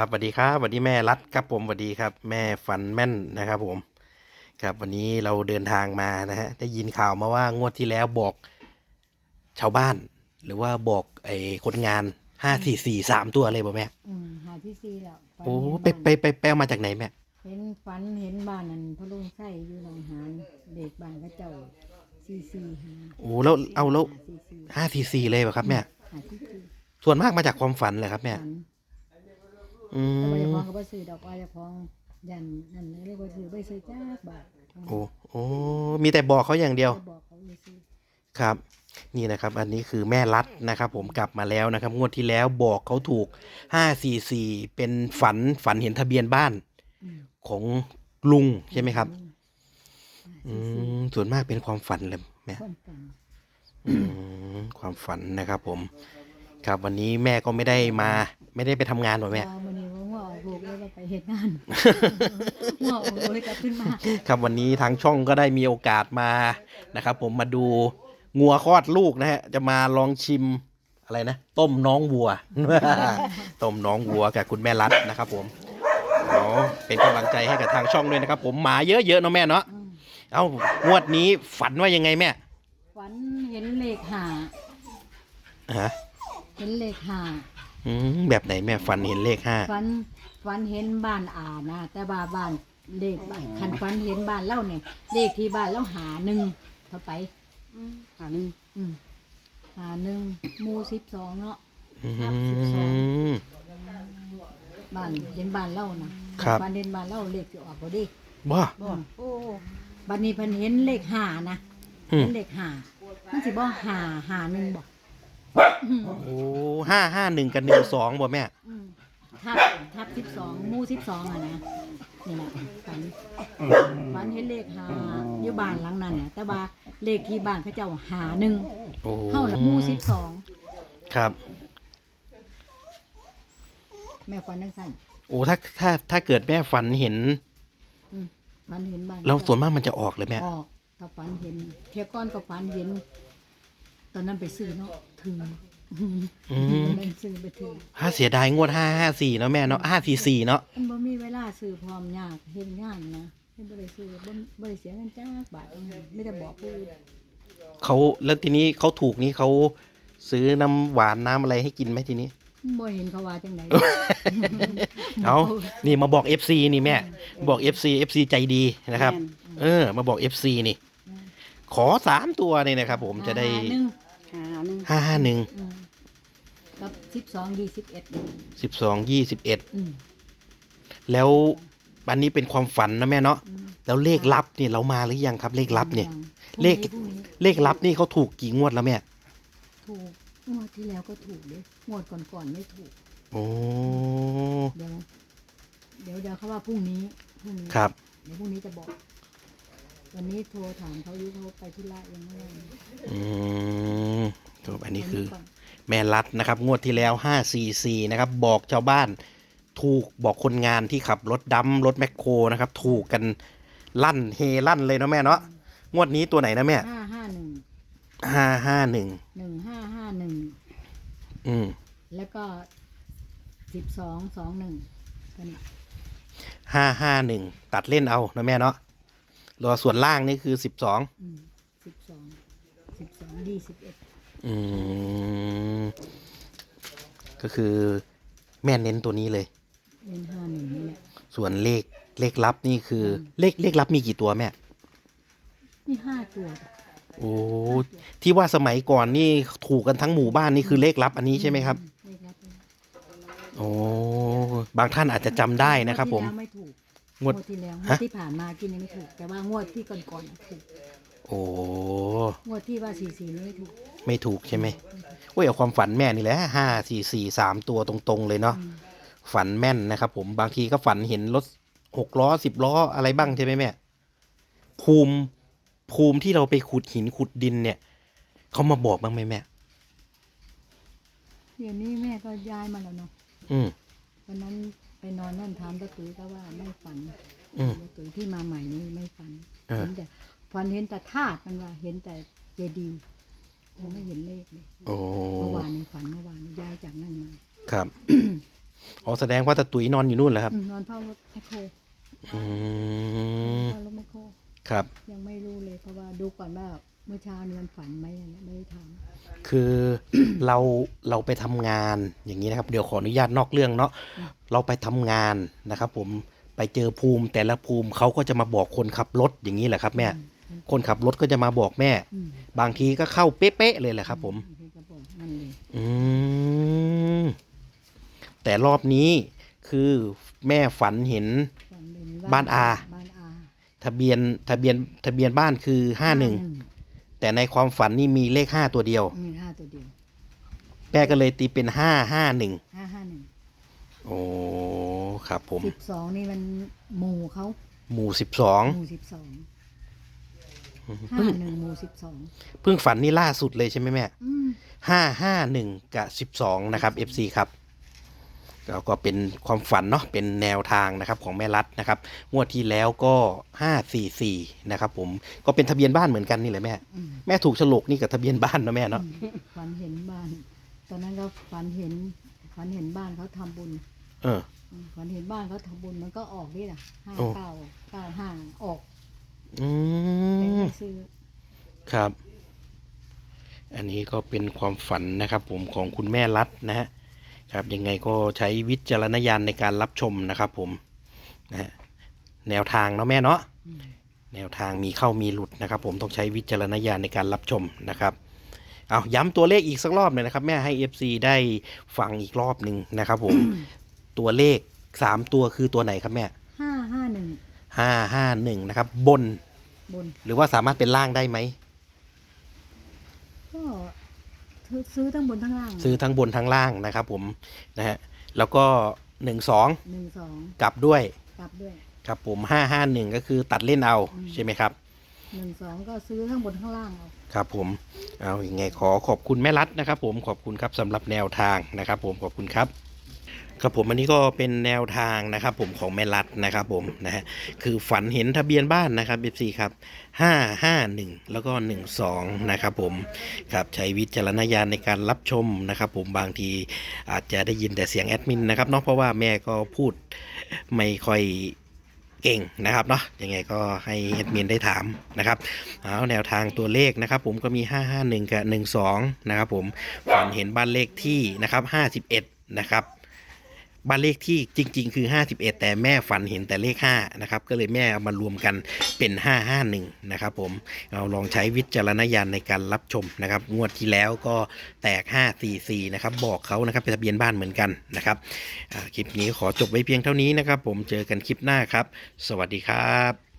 ครับสวัสดีครับสวัสดีแม่รัดครับผมสวัสดีครับ แม่ฟันแม่นนะครับผม ครับวันนี้เราเดินทางมานะฮะได้ยินข่าวมาว่างวดที่แล้วบอกชาวบ้าน หรือว่าบอกไอ้คนงานห้าสี่สี่สามตัวเลยบ่แม่อืมหาที่ซีแล้วฝันโอ้เห็นไปบ้านไปไปไปเอามาจากไหนแม่เห็นฝันเห็นบ้านนั่นพระลุงไส้อยู่หนองหานเด็กบ้านก็เจ้าซีซีหาโอ้แล้วเอาแล้วซีซีห้าสี่สี่เลยป่ะครับแม่หาที่ซีส่วนมากมาจากความฝันเลยครับแม่ฝัน อืแต่ว่าเจะมพองก็บ่ซื้อดอกว่าเจะพองยันนั่นเลยเรียกว่าซื้อไปซื้อจ้าบาทโอ้โอ้มีแต่บอกเขาอย่างเดียว จะบอกเขาเลยซื้อครับ นี่นะครับอันนี้คือแม่รัดนะครับ ผมกลับมาแล้วนะครับงวดที่แล้วบอกเขาถูกห้าสี่สี่เป็นฝันฝันเห็นทะเบียนบ้านอืมของลุงใช่ไหมครับ อือืมมส่วนมากเป็นความฝันเลยแม่ ความฝันอืมความฝันนะครับผม ครับวันนี้แม่ก็ไม่ได้มา ไม่ได้ไปทำงานหรอแม่ว่ามื้อนี้ว่า ไปเฮ็ดงานหัวออกลูกเลยกลับขึ้นมาครับวันนี้ทางช่องก็ได้มีโอกาสมานะครับ ผมมาดูงัวคลอดลูกนะฮะจะมาลองชิมอะไรนะต้มน้องวัว ต้มน้องวัวกับคุณแม่รัดนะครับ ผมอ๋อเป็นกำลังใจให้กับทางช่องด้วยนะครับ ผมหมาเยอะๆเนาะแม่เนาะอืมเอ้างวดนี้ฝันว่ายังไงแม่ฝันเห็นเลขหาฮะเห็นเลขหาอืมแบบไหนแม่ฝันเห็นเลขห้าฝัน ฝันเห็นบ้านอานะแต่ว่าบ้านเลขบ้านคันฝันเห็นบ้านเล่าเนี่ยเลขที่บ้านเล่าหาหนึ่งเท่าไปหาหนึ่งอืมหาหนึ่งหมูสิบสองเนาะอืมบ้านเห็นบ้านเล่านะครับ บ้านเห็นบ้านเล่าเลขจะออกพอดีบ้าอืมบ้านนี้เพันเห็นเลขหานะอืมเห็นเลขหามันสิบ่หาหาหนึ่งบ่อืมโอ้ห้าห้าหนึ่งกับหนึ่งสองบ่แม่อืม ทับทับสิบสองหมูสิบสองอะนะนี่แหละฝันฝันเห็นเลขหาอยู่บ้านหลังนั้นน่ะแต่ว่าเลขที่บ้านเขาเจ้าหาหนึ่งโอ้เท่าละหมู่สิบสองครับ แม่ฝันนั่งสั้นโอ้ถ้าถ้าถ้าเกิดแม่ฝันเห็นอืมฝันเห็นบ้านแล้วส่วนมากมันจะออกเลยแม่ออกถ้าฝันเห็นเทียก้อนก็ฝันเห็น ตอนนั้นไปซื้อเนาะถึง อืมตอนนั้นซื้อไปถึงถ้าเสียดายงวดห้าห้าสี่เนาะแม่เนาะห้าสี่สี่เนาะมันบ่มีเวลาซื้อพร้อมยากเฮ็ดงานนะเฮ็ดบ่ได้ซื้อบ่บ่ได้เสียเงินจ้าบาทไม่ได้บอกผู้อื่นเขาแล้วทีนี้เขาถูกนี้เขาซื้อน้ำหวานน้ำอะไรให้กินไหมทีนี้ บ่เห็นเขาว่าจังไดเอานี่มาบอก FC นี่แม่ บอก FC FC ใจดีนะครับ เออ มาบอก FC นี่ ขอสามตัวนี่นะครับผมจะได้หาหนึ่งหาหนึ่งห้าห้าหนึ่งอืม กับสิบสองยี่สิบเอ็ดสิบสองยี่สิบเอ็ดอืมแล้วอันนี้เป็นความฝันนะแม่เนาะอืมแล้วเลขลับเนี่ยเรามาหรือยังครับ เลขลับเนี่ยพรุ่งเลขพรุ่งนี้เลขลับนี่เขาถูกกี่งวดแล้วแม่ถูกงวดที่แล้วก็ถูกเด้งวดก่อนๆไม่ถูก โอ้เดี๋ยวเดี๋ยวเดี๋ยวเขาว่าพรุ่งนี้พรุ่งนี้ครับเดี๋ยวพรุ่งนี้จะบอก วันนี้โทรถามเขาอยู่เขาไปธุระยังไม่ได้อืมครับอันนี้คือก่น แม่รัดนะครับ งวดที่แล้วห้าสี่สี่นะครับ บอกชาวบ้านถูกบอกคนงานที่ขับรถดำรถแมคโครนะครับ ถูกกันลั่นเฮลั่นเลยเนาะแม่เนาะงวดนี้ตัวไหนนะแม่ห้าห้าหนึ่งห้าห้าหนึ่งหนึ่งห้าห้าหนึ่งอืมแล้วก็สิบสองสองหนึ่งกันห้าห้าหนึ่งตัดเล่นเอานะแม่เนาะรอส่วนล่างนี่คือสิบสองสิบสองสิบสองยี่สิบเอ็ด อืมก็คือแม่เน้นตัวนี้เลย เล่นห้าหนึ่งนี่แหละส่วนเลขเลขลับนี่คืออเลขเลขลับมีกี่ตัวแม่ นี่ห้าตัวโอ้ที่ว่าสมัยก่อนนี่ถูกกันทั้งหมู่บ้านนี่คือเลขลับอันนี้ใช่ไหมครับ เลขลับเลยโอ้บางท่านอาจจะจำได้นะครับ ผม งวดที่แล้วไม่ถูกงวดที่แล้วงวฮะดที่ผ่านมากินยังไม่ถูก แต่ว่างวดที่ก่อนๆน่ะถูก โอ้งวดที่ว่าสี่สี่นี่ไม่ถูกไม่ถูกใช่ไหมโอ้ยเอาความฝันแม่นี่แหละห้าสี่สี่สามตัวตรงๆ เลยเนาะอืมฝันแม่นนะครับผมบางทีก็ฝันเห็นรถหกล้อสิบล้ออะไรบ้างใช่ไหมแม่ภูมิภูมิที่เราไปขุดหินขุดดินเนี่ยเขามาบอกบ้างไหมแม่เดี๋ยวนี้แม่ก็ย้ายมาแล้วเนาะอืมวันนั้นไปนอนนั่นถามตะตุ้ยก็ว่าไม่ฝันอืมตะตุ้ยที่มาใหม่นี่ไม่ฝันเออเห็นแต่ ฝันเห็นแต่ธาตุมันว่าเห็นแต่เจดีย์ยังไม่เห็นเลขเลยโอ้เมื่อวานในฝันเมื่อวานย้ายจากนั่นมาครับ อ๋อแสดงว่าตาตุ๋ยนอนอยู่นู่นเหรอครับ อืมนอนเฝ้ารถแมคโครอืมเฝ้ารถแมคโครครับ ยังไม่รู้เลยเพราะว่าดูก่อนว่าเมื่อเช้านี้มันฝันไหมไม่ได้ถามคือ เราเราไปทำงานอย่างนี้นะครับ เดี๋ยวขออนุญาตนอกเรื่องเนาะเราไปทำงานนะครับ ผมไปเจอภูมิแต่ละภูมิเขาก็จะมาบอกคนขับรถอย่างนี้แหละครับแม่ คนขับรถก็จะมาบอกแม่ อืมบางทีก็เข้าเป๊ะๆเลยแหละครับ ผมพี่ก็บอกนั่นเลยอืมแต่รอบนี้คือแม่ฝันเห็น ฝันเป็นบ้านอา บ้านอาทะเบียนทะเบียนทะเบียนบ้านคือห้าหนึ่งแต่ในความฝันนี่มีเลขห้าตัวเดียว มีห้าตัวเดียวแม่ก็เลยตีเป็นห้าห้าหนึ่งห้าห้าหนึ่งโอ้ครับผมสิบสองนี่มันหมู่เขาหมู่สิบสองหมู่สิบสอง ห้าหนึ่งหมู่สิบสองเพิ่งฝันนี่ล่าสุดเลยใช่ไหมแม่อืมห้าห้าหนึ่งกับสิบสองนะครับ FC ครับแล้วก็เป็นความฝันเนาะเป็นแนวทางนะครับของแม่รัฐนะครับงวดที่แล้วก็ห้าสี่สี่นะครับผมก็เป็นทะเบียนบ้านเหมือนกันนี่แหละแม่ อืมแม่ถูกฉลกนี่กับทะเบียนบ้านนะแม่เนาะฝันเห็นบ้าน ตอนนั้นก็ฝันเห็นฝันเห็นบ้านเขาทำบุญเออ อืมฝันเห็นบ้านเขาทำบุญมันก็ออกนี่แหละห้าโอ้ เก้าเก้าห้าออก อืแต่มไม่ซื้อ ครับ อันนี้ก็เป็นความฝันนะครับผมของคุณแม่รัฐนะฮะครับยังไงก็ใช้วิจารณญาณในการรับชมนะครับผมนะฮะแนวทางเนาะแม่เนาะอืมแนวทางมีเข้ามีหลุดนะครับ ผมต้องใช้วิจารณญาณในการรับชมนะครับเอาย้ำตัวเลขอีกสักรอบหน่อยนะครับ แม่ให้ FC ได้ฟังอีกรอบหนึ่งนะครับ ผมตัวเลขสามตัวคือตัวไหนครับแม่ห้าห้าหนึ่งห้าห้าหนึ่งนะครับ บนบน หรือว่าสามารถเป็นล่างได้ไหม ก็ ซื้อทั้งบนทั้งล่างซื้อทั้งบนทั้งล่างนะครับ ผมนะฮะแล้วก็หนึ่งสองหนึ่งสองกลับด้วยกลับด้วยครับผมห้าห้าหนึ่งก็คือตัดเล่นเอาอืมใช่ไหมครับหนึ่งสองก็ซื้อทั้งบนทั้งล่างเอาครับผมเอาอย่างไงขอขอบคุณแม่รัฐนะครับ ผมขอบคุณครับสำหรับแนวทางนะครับ ผมขอบคุณครับ ครับผมอันนี้ก็เป็นแนวทางนะครับ ผมของแม่รัฐนะครับ ผมนะฮะคือฝันเห็นทะเบียนบ้านนะครับเอฟซีครับห้าห้าหนึ่งแล้วก็หนึ่งสองนะครับ ผมครับใช้วิจารณญาณในการรับชมนะครับ ผมบางทีอาจจะได้ยินแต่เสียงแอดมินนะครับเนาะเพราะว่าแม่ก็พูดไม่ค่อยเก่งนะครับเนาะยังไงก็ให้แอดมินได้ถามนะครับเอาแนวทางตัวเลขนะครับ ผมก็มี 551 กับ 12 นะครับ ผมฝันเห็นบ้านเลขที่นะครับ 51 นะครับ บ้านเลขที่จริง ๆ คือ 51 แต่แม่ฝันเห็นแต่เลข5นะครับก็เลยแม่เอามารวมกันเป็น 551นะครับผมเราลองใช้วิจารณญาณในการรับชมนะครับงวดที่แล้วก็แตก 544นะครับบอกเขานะครับเป็นทะเบียนบ้านเหมือนกันนะครับคลิปนี้ขอจบไว้เพียงเท่านี้นะครับ ผมเจอกันคลิปหน้าครับ สวัสดีครับ